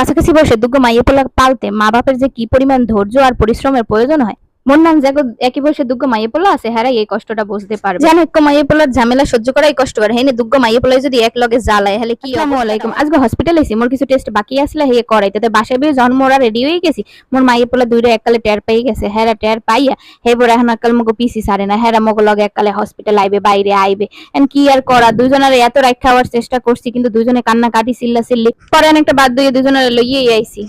কাছাকাছি বসে দুগ্গ মাইয়ে পোলা পালতে মা বাপের যে কি পরিমাণ ধৈর্য আর পরিশ্রমের প্রয়োজন হয় মন নাম যে একই বয়সে দুগ্গ মাইয়ে পোলা আছে হ্যাঁ এই কষ্টটা বুঝতে পারবে। জানো এক মাইয়ে পোলার ঝামেলা সহ্য করাই কষ্ট করে হ্যাঁ দুগ্গ মাইয়ে পোলাই যদি এক লগে জ্বালায় হলে কি আসসালামু আলাইকুম। আজকে হসপিটাল এসি মোর কিছু টেস্ট বাকি আসলে হে করাইতে। তো বাসায় বের জন্ম ওরা রেডি হয়ে গেছি মোর মাইয়ে পোলা দুইটা এককালে টের পেয়ে গেছে হ্যাঁ টের পাইয়া হে বড় এখন একাল মগো পিসি সারে না হ্যাঁ মগো লগে এককালে হসপিটাল আইবে বাইরে আইবে। এন্ড কি আর করা দুজনের এত রাখ খাওয়ার চেষ্টা করছি কিন্তু দুজনে কান্না কাটি চিল্লা চিল্লি পরে অনেকটা বাদ দিয়ে দুজনের লইয়েই আইছি।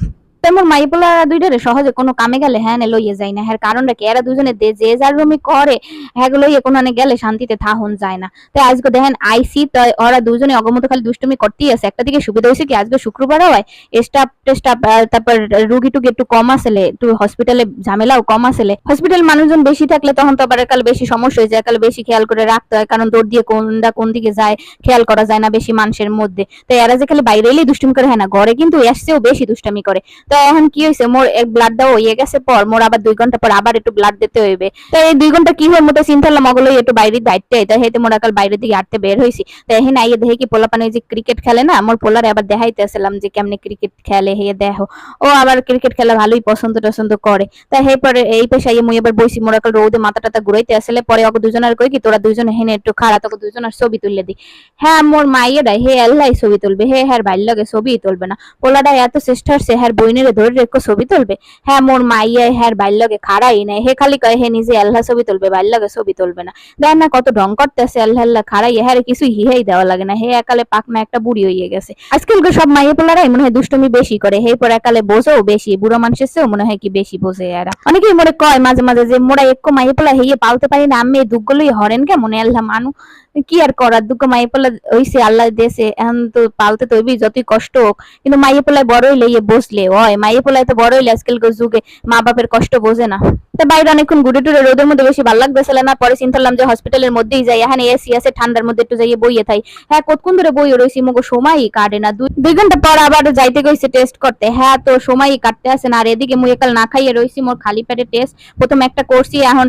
তেমন মাইপোলা দুইটারে সহজে কোনো কামে গেলে হ্যাঁ লইয়ে যায় না। হ্যাঁ কারণটা কি? এরা দুজনে দে যে যার রুমি করে হ্যাঁ লইয়ে কোনো গেলে শান্তিতে থাহন যায় না। তাই আজকে দেখেন আইসি তো ওরা দুজনে অগমত খালি দুষ্টুমি করতেই আছে। একটা দিকে সুবিধা হয়েছে কি? আজকে শুক্রবার হয় স্টাফ টেস্টাফ তারপর রুগী টুগি একটু কম আসলে, একটু হসপিটালে ঝামেলাও কম আসলে। হসপিটাল মানুষজন বেশি থাকলে তখন তো আবার একাল বেশি সমস্যা হয়ে যায় একাল বেশি খেয়াল করে রাখতে হয়, কারণ দৌড় দিয়ে কোনটা কোন দিকে যায়, খেয়াল করা যায় না বেশি মানুষের মধ্যে। তাই এরা যে খালি বাইরে এলেই দুষ্টুমি করে হ্যাঁ না, ঘরে কিন্তু এসছেও বেশি দুষ্টামি করে। তো এখন কি হয়েছে? মোর এক ব্লাড দেওয়া হয়ে গেছে পর, মোর আবার দুই ঘণ্টা পর আবার একটু ব্লাড দিতে হইবে। তো এই দুই ঘণ্টা কি হয় মোটা চিন্তা হলাম মগলো একটু বাইরে দায়িত্ব এটা হেতে মোর কাল বাইরে দিকে আটতে বের হয়েছি তো এখানে আইয়ে দেখে কি পোলা পানি যে ক্রিকেট খেলে না, মোর পোলারে আবার দেখাইতে আসলাম যে কেমনে ক্রিকেট খেলে, হে দেখো। ও আবার ক্রিকেট খেলা ভালোই পছন্দ টছন্দ করে। তা হে পরে এই পেশা ইয়ে মুই আবার বইছি, মোর কাল রোদে মাথা টাথা ঘুরাইতে আসলে পরে ওকে দুজনের কই কি, তোরা দুজন হেনে একটু খাড়া তোকে দুজনের ছবি তুললে দি। হ্যাঁ মোর মাইয়েরা হে আল্লাহ ছবি তুলবে। হে হ্যাঁ বাইর লগে ছবি তুলবে না। পোলাটা এত চেষ্টা হচ্ছে হ্যাঁ বইনের ধরে রেখো, ছবি তুলবে। হ্যাঁ মোর মাইয়া হ্যাঁ লগে খাড়াই নাই। হে খালি কয়, হে নিজে আল্লাহ ছবি তুলবে লগে ছবি তুলবে না। দেখ না কত ঢং করতেছে, আল্লাহ আল্লাহ খাড়াই হ্যাঁ কিছু হিহেই দেওয়া লাগে না। হে একালে পাকনা একটা বুড়ি হয়ে গেছে। আজকালকার সব মাইয়া পোলারাই মনে হয় দুষ্টমি বেশি করে। হে পর একালে বোঝেও বেশি, বুড়ো মানুষের চেয়েও মনে হয় কি বেশি বোঝে এরা। অনেকেই মনে কয় মাঝে মাঝে যে, মোরা এক মাইয়া পোলা হেয়ে পালতে পারি না আমি এই দুঃখগুলোই হরেন কে মনে আল্লাহ মানু, কি আর করার? দুঃখ মাইয়ে পোলা হইছে, আল্লাহ দেশে এখন তো পালতে তো হইবি যতই কষ্ট হোক। কিন্তু মাইয়ে পোলায় বড় হইলে ইয়ে বসলে হয় মাইয়ে পোলায় তো বড় হইলে আজকালকার যুগে মা বাপের কষ্ট বোঝে না। তো বাইরে অনেকক্ষণ ঘুরে টুরে রোদের মধ্যে বেশি ভালো লাগতেছিল না? পরে চিন্তালাম যে হসপিটালের মধ্যেই যাই। এখানে এসি আছে, ঠান্ডার মধ্যে একটু যাইয়ে বইয়ে থাই। হ্যাঁ কতক্ষণ ধরে বইয়ে রয়েছি মগো, সময়ই কাটে না। দুই ঘণ্টা পর আবার যাইতে গেছে টেস্ট করতে। হ্যাঁ তো সময়ই কাটতে আসে না। আর এদিকে মুই একাল না খাইয়ে রয়েছি মোর খালি পেটে টেস্ট প্রথম একটা করছি, এখন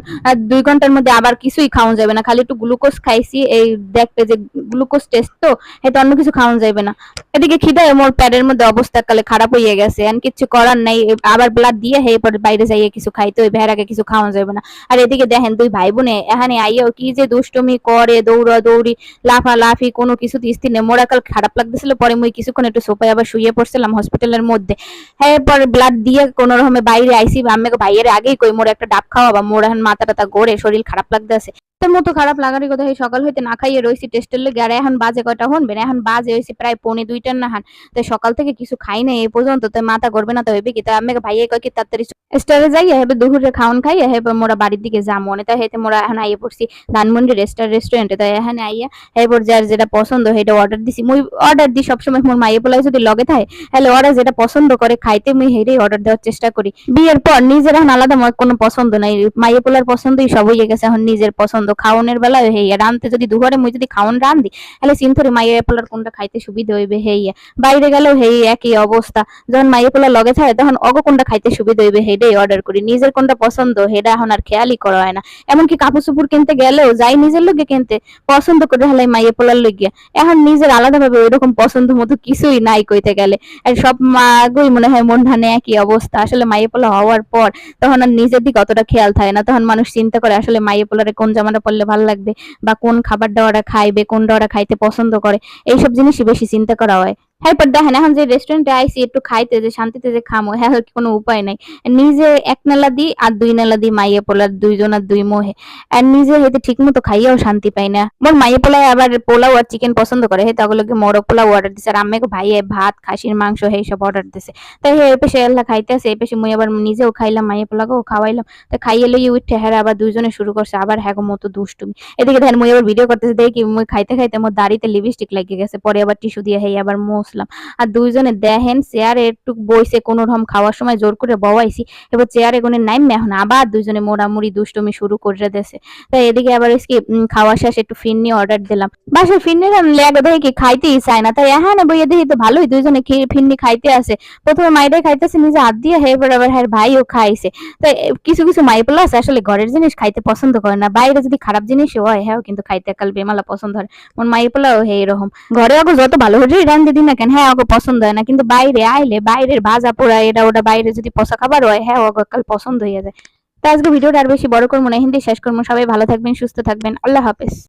দুই ঘণ্টার মধ্যে আবার কিছুই খাওয়া যাবে না। খালি একটু গ্লুকোজ খাইছি। এই দেখতে যে গ্লুকোজ টেস্ট তো এটা অন্য কিছু খাওয়া যাবে না। এদিকে খিদায় মোর প্যাডের মধ্যে অবস্থা কালে খারাপ হয়ে গেছে। এখন কিছু করার নাই। আবার ব্লাড দিয়ে হে পরে বাইরে যাইয়ে কিছু খাইতে ওই ভেড়াকে কিছু খাওয়ানো যাবে না। আর এদিকে দেখেন দুই ভাই বোনে এখানে আইয়াও কি যে দুষ্টমি করে, দৌড়া দৌড়ি লাফা লাফি কোনো কিছু স্থির নেই মোরা কাল খারাপ লাগতেছিল, পরে মুই কিছুক্ষণ একটু সোফায় আবার শুয়ে পড়ছিলাম হসপিটালের মধ্যে। হ্যাঁ পরে ব্লাড দিয়ে কোনো রকমের বাইরে আইসি আমি ভাইয়ের আগেই কই, মোর একটা ডাব খাওয়া বা মোর এখন মাথা টাথা গড়ে শরীর খারাপ লাগতেছে। তোর মতো খারাপ লাগারই কথা এই সকাল হইতে না খাইয়ে রয়েছি টেস্টের লেগে। আর এখন বাজে কয়টা হনবে এখন বাজে হয়েছে প্রায় পৌনে দুইটার না হান তাই সকাল থেকে কিছু খাই নাই এই পর্যন্ত। তাই মাথা করবে না তো হইবে কি? তাই আমি ভাইয়ে কয় কি, তাড়াতাড়ি স্টারে যাই হেবে দুপুরে খাওয়ান খাই হেবে মোরা বাড়ির দিকে যা মনে তাই হেতে মোরা এখন আইয়ে পড়ছি ধানমন্ডি রেস্টার রেস্টুরেন্টে। তাই এখানে আইয়া হেবর যার যেটা পছন্দ সেটা অর্ডার দিছি। মুই অর্ডার দিই সবসময় মোর মাইয়ে পোলাই যদি লগে থাকে, তাহলে ওরা যেটা পছন্দ করে খাইতে মুই হেরেই অর্ডার দেওয়ার চেষ্টা করি। বিয়ের পর নিজের এখন আলাদা আমার কোনো পছন্দ নাই। মাইয়ে পোলার পছন্দই সব হয়ে গেছে। এখন নিজের পছন্দ খাওয়ানোর বেলায় হেইয়া রানতে যদি দুপুরে মুই যদি খাওয়ান রান দি তাহলে চিন্তারে মাইয়ে পোলার কোনটা খাইতে সুবিধা হইবে হেইয়া বাইরে গেলেও হেই একই অবস্থা। যখন মাইয়ে পোলার লগে থাকে, তখন অগ কোনটা খাইতে সুবিধা হইবে হেডাই অর্ডার করি। নিজের কোনটা পছন্দ হেডা এখন আর খেয়ালই করা হয় না। এমনকি কাপড় চোপড় কিনতে গেলেও যাই নিজের লোকে কিনতে, পছন্দ করে হলে মাইয়ে পোলার লইগিয়া এখন নিজের আলাদাভাবে ওইরকম পছন্দ মতো কিছুই নাই কইতে গেলে। আর সব মাগুই মনে হয় মন ধানে একই অবস্থা। আসলে মাইয়ে পোলা হওয়ার পর, তখন আর নিজের দিকে অতটা খেয়াল থাকে না। তখন মানুষ চিন্তা করে আসলে মাইয়ে পোলারে কোন জামাটা পরলে ভালো লাগবে? বা কোন খাবারটা ওরা খাইবে, কোনটা ওরা খাইতে পছন্দ করে? এইসব জিনিসই বেশি চিন্তা করা হয়। এরপর দেখেন এখন যে রেস্টুরেন্টে আইসি একটু খাইতে যে শান্তিতে যে খামো হ্যাঁ হ্যাঁ, কোনো উপায় নাই। নিজে এক নালা দিই আর দুই নালা দি মাইয়ে পোলার দুইজন আর দুই মোহে। আর নিজে হয়তো ঠিক মতো খাইয়াও শান্তি পাই না। মোর মাইয়ে পোলায় আবার পোলাও আর চিকেন পছন্দ করে। হে তগুলোকে মোরগ পোলাও অর্ডার দিছে। আর আম্মাকে ভাইয়ে ভাত খাসির মাংস হে সব অর্ডার দিছে। তাই হে পেশে আল্লাহ খাইতে আসে এই পেশে মুই আবার নিজেও খাইলাম মাইয়ে পোলাকেও খাওয়াইলাম। তো খাইয়ে লই উঠে হ্যাঁ আবার দুইজনে শুরু করছে। আবার হ্যাঁ মতো দুষ্টুমি। এদিকে দেখেন মুই আবার ভিডিও করতেছে। দেখি মুই খাইতে খাইতে মোর দাড়িতে লিপস্টিক লাগিয়ে গেছে। পরে আবার টিস্যু দিয়ে হেই আবার মুছলাম আর দুইজনে দেখেন চেয়ারে একটু বইছে, কোন রকম খাওয়ার সময় জোর করে বওয়াইছি। এবার চেয়ারে কোনে নাইম এখন, আবার দুইজনে মোড়ামুড়ি দুষ্টমি শুরু করে দেছে তাই এদিকে আবার কি খাওয়া শেষ একটু ফিরনি অর্ডার দিলাম। বাসায় ফিরনি লেগে দেখি কি খাইতেই চায় না। তাই হ্যাঁ না, বইয়ে দেখি তো ভালোই, দুইজনে ফিরনি খাইতে আসে প্রথমে মাইটাই খাইতেছে, নিজে হাত দিয়ে হে এবার আবার হ্যাঁ ভাইও খাইছে। তাই কিছু কিছু মাইপোলা আছে আসলে ঘরের জিনিস খাইতে পছন্দ করে না। বাইরে যদি খারাপ জিনিস হয় হ্যাঁ কিন্তু খাইতে কাল বেমালা পছন্দ হয়। মন মাইপোলাও হে এরকম। ঘরে আগে যত ভালো হয়ে রান্ধে দিই না কেন দেখেন হ্যাঁ ওকে পছন্দ হয় না। কিন্তু বাইরে আইলে, বাইরের ভাজা পোড়া, এটা ওটা বাইরে যদি পচা খাবার হয় হ্যাঁ ওকে কাল পছন্দ হয়ে যায়। তো আজকে ভিডিওটা আর বেশি বড় করব না, হিন্দি শেষ করব। সবাই ভালো থাকবেন, সুস্থ থাকবেন। আল্লাহ হাফেজ।